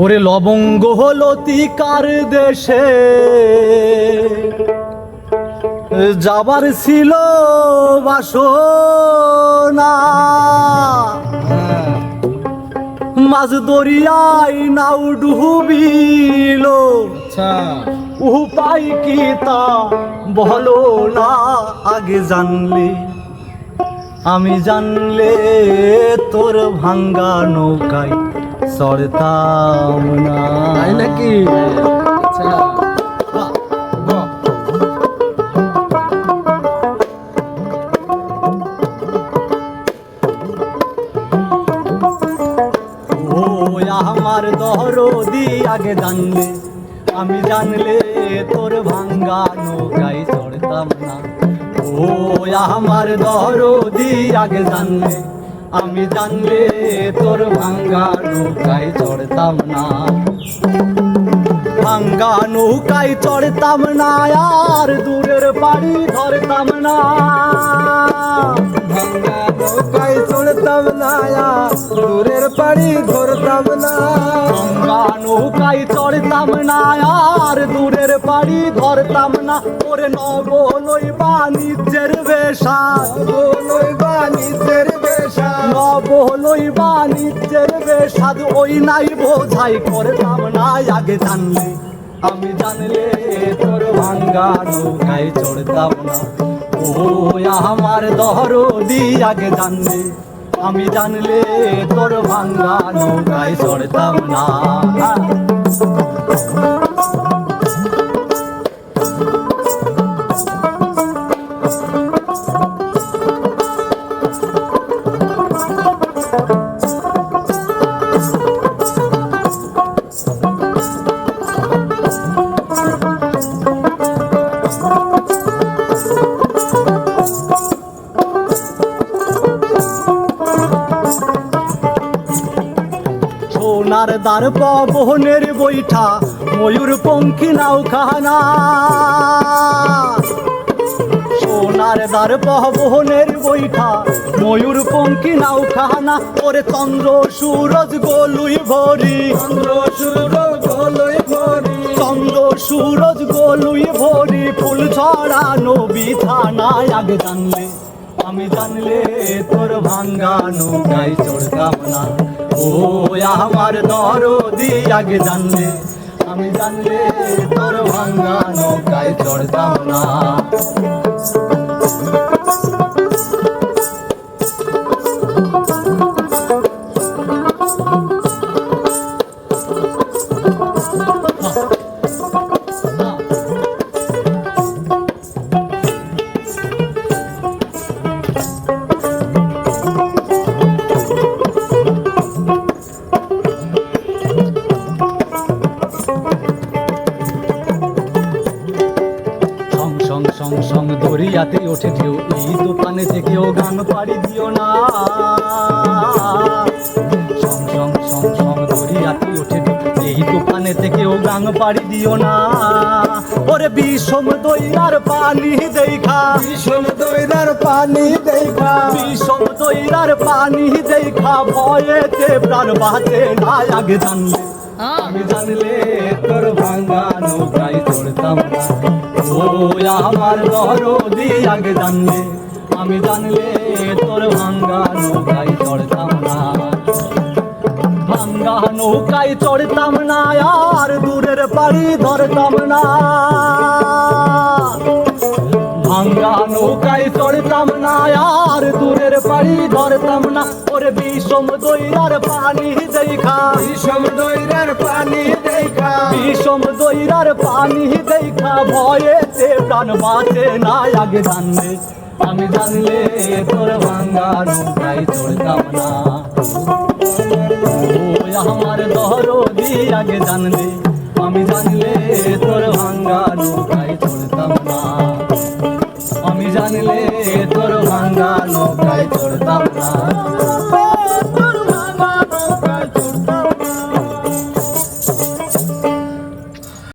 ওরে লবঙ্গ লতিকার দেশে। যাবার ছিল বাসনা। মাঝ দরিয়ায় নাও ডুবিল। আচ্ছা। উপায় কি তা বলো না আগে জানলে। আমি জানলে তোর ভাঙ্গা নৌকায় চড়তাম না। তাই নাকি? আমার দহরদি আগে জানলে আমি জানলে তোর ভাঙ্গা নৌকায় চড়তাম না। ও আমার দহরদি আগে জানলে আমি জানলে তোর ভাঙ্গা নৌকায় চড়তাম না। ভাঙ্গা নৌকায় চড়তাম না, আর দূরের বাড়ি ধরতাম না। ভাঙ্গা নৌকায় চড়তাম না দূরের বাড়ি ধরতাম না। ভাঙ্গা নৌকায় চড়তাম না, আর দূরের বাড়ি ধরতাম না। ওরে নবলই বাণিজ্যের বেশা বলই বাণিজ্যের বেশা। নবলই বাণিজ্যের বেশাদ ওই নাই বোঝাই করতাম না, আগে জানলে। আমি জানলে তোর ভাঙ্গা নৌকায় চড়তাম না। ও আমার দহরদি আগে জানলে। আমি জানলে তোর ভাঙ্গা নৌকায় চড়তাম না। সোনার দ্বার পবনের বৈঠা ময়ূর পঙ্খী নাও খানা সোনার দ্বার পবনের বৈঠা ময়ূর পঙ্খী নাও খানা ওরে চন্দ্র সুরজ গোলুই ভরি। চন্দ্র সূর্য বলই ভরি। চন্দ্র সুরজ গোলুই ভরি। ফুল ছড়ানো বিছানায় আগে জানলে আমি জানলে তোর ভাঙ্গা নৌকায় চড়তাম না। ও আমার দরদি আগে জানলে আমি জানলে তোর ভাঙ্গা নৌকায় চড়তাম না। সং দরিয়াতে ওঠে ঢেউ। এই দোকানে থেকেও গান পাড়ি দিও না। সং সং সং সং দরিয়াতে ওঠে এই দোকানে থেকেও গান পাড়ি দিও না। ওরে বিষম দইরার পানি দেখা। ভীষণ দইদার পানি দেখা। বিষম দইরার পানি দেখা। ভয়েতে প্রাণ বাঁচে না আগে জানলে। আমি জানলে তোর ভাঙ্গা নৌকায় চড়তাম না ও আমার দরদি আগে ভাঙ্গা নৌকায় চড়তাম না ভাঙ্গা নৌকায় চড়তাম না আর দূরের বাড়ি ধরতাম না ভাঙ্গা নৌকায় চড়তাম না আর দূরের বাড়ি ধরতাম না। ওরে বিষম দইরার পানি দেখা। ভীষণ দইদার পানি দেখা। বিষম দইরার পানি দেখা। ভয়েতে প্রাণ বাঁচে না আগে জানলে আমি জানলে তোর ভাঙ্গা নৌকায় চড়তাম না। আমার দহরদি আগে জানলে আমি জানলে তোর ভাঙ্গা নৌকায় চড়তাম না। আমি জানলে তোর ভাঙ্গা নৌকায় চড়তাম না।